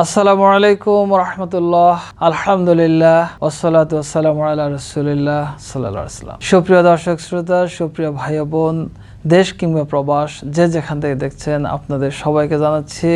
আসসালামু আলাইকুম রহমতুল্লাহ, আলহামদুলিল্লাহ ওসলাত ওসালাম আল্লাহ রসুলিল্লাহ সাল্লাহ সুপ্রিয় দর্শক, শ্রোতা, সুপ্রিয় ভাই বোন দেশ কিংবা প্রবাস, যে যেখান থেকে দেখছেন আপনাদের সবাইকে জানাচ্ছি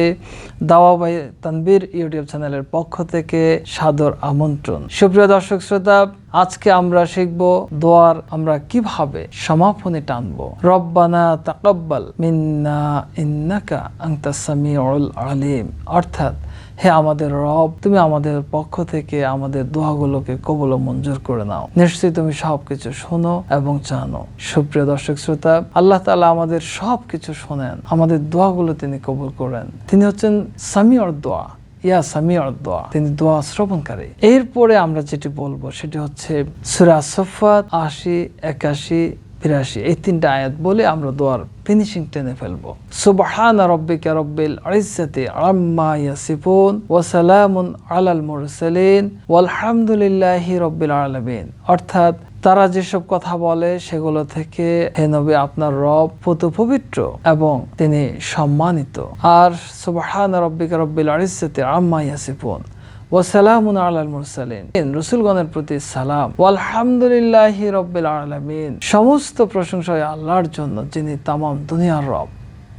দাওয়া বাই তানবীর ইউটিউব চ্যানেলের পক্ষ থেকে সাদর আমন্ত্রণ। সুপ্রিয় দর্শক শ্রোতা, আজকে আমরা শিখব দোয়ার আমরা কীভাবে সমাপনী টানবো। রব্বানা তাকাব্বাল মিন্না ইন্নাকা আনতা সামিউল আলিম। অর্থাৎ, হে আমাদের রব, তুমি আমাদের পক্ষ থেকে আমাদের দোয়াগুলোকে কবল মঞ্জুর করে নাও। নিশ্চয়ই তুমি সবকিছু শোনো এবং জানো। সুপ্রিয় দর্শক শ্রোতা, আল্লাহ তাআলা আমাদের সবকিছু শোনেন। আমাদের দোয়াগুলো তিনি কবুল করেন। তিনি হচ্ছেন সামিয়র দোয়া। ইয়া দোয়া। তিনি দোয়া শ্রবণকারী। এরপরে আমরা যেটি বলব সেটি হচ্ছে সুরা সফাত আশি, একাশি, বিরাশি। এই তিনটা আয়াত বলে আমরা দোয়ার ফিনিশিং টেনে ফেলব। সুবহান রব্বিকা রব্বিল ইজ্জাতি আম্মা ইয়াসিফুন ওয়া সালামুন আলাল মুরসালিন। ওয়ালহামদুলিল্লাহি রব্বিল আলামিন। অর্থাৎ তারা যেসব কথা বলে সেগুলো থেকে হে নবী আপনার রব পুত পবিত্র এবং তিনি সম্মানিত। আর সুবহান রব্বিকা রব্বিল ইজ্জাতি আম্মা ইয়াসিফুন। ওয়াসালামুন আলাল মুরসালিন। রসুলগণের প্রতি সালাম। আলহামদুলিল্লাহি রব্বিল আলামিন। সমস্ত প্রশংসা আল্লাহর জন্য, যিনি তামাম দুনিয়ার রব।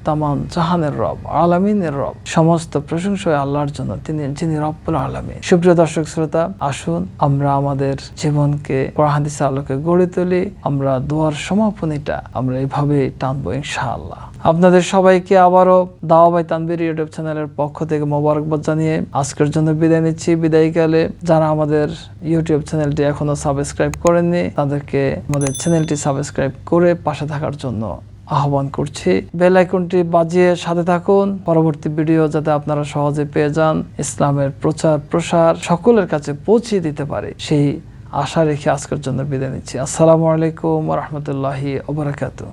তামাম জাহানের রব, আলামিনের রব, সমস্ত প্রশংসা আল্লাহর জন্য তিনি, যিনি রব্বুল আলামিন। সুপ্রিয় দর্শক, শ্রোতা, আসুন আমরা আমাদের জীবনকে কোরআনিসের আলোকে গড়ে তুলি, আমরা দোয়ার সমাপনীটা আমরা এইভাবে টানবো ইনশাআল্লাহ। আপনাদের সবাইকে আবারও দাওয়াবাই তানবির ইউটিউব চ্যানেলের পক্ষ থেকে মোবারকবাদ জানিয়ে আজকের জন্য বিদায় নিচ্ছি। বিদায়কালে যারা আমাদের ইউটিউব চ্যানেলটি এখনও সাবস্ক্রাইব করেননি, তাদেরকে আমাদের চ্যানেলটি সাবস্ক্রাইব করে পাশে থাকার জন্য আহ্বান করছি। বেল আইকনটি বাজিয়ে সাথে থাকুন। পরবর্তী ভিডিও যাতে আপনারা সহজে পেয়ে যান, ইসলামের প্রচার প্রসার সকলের কাছে পৌঁছে দিতে পারে, সেই আশা রেখে আজকের জন্য বিদায় নিচ্ছি। আসসালামু আলাইকুম রহমতুল্লাহি ওবরাকাতু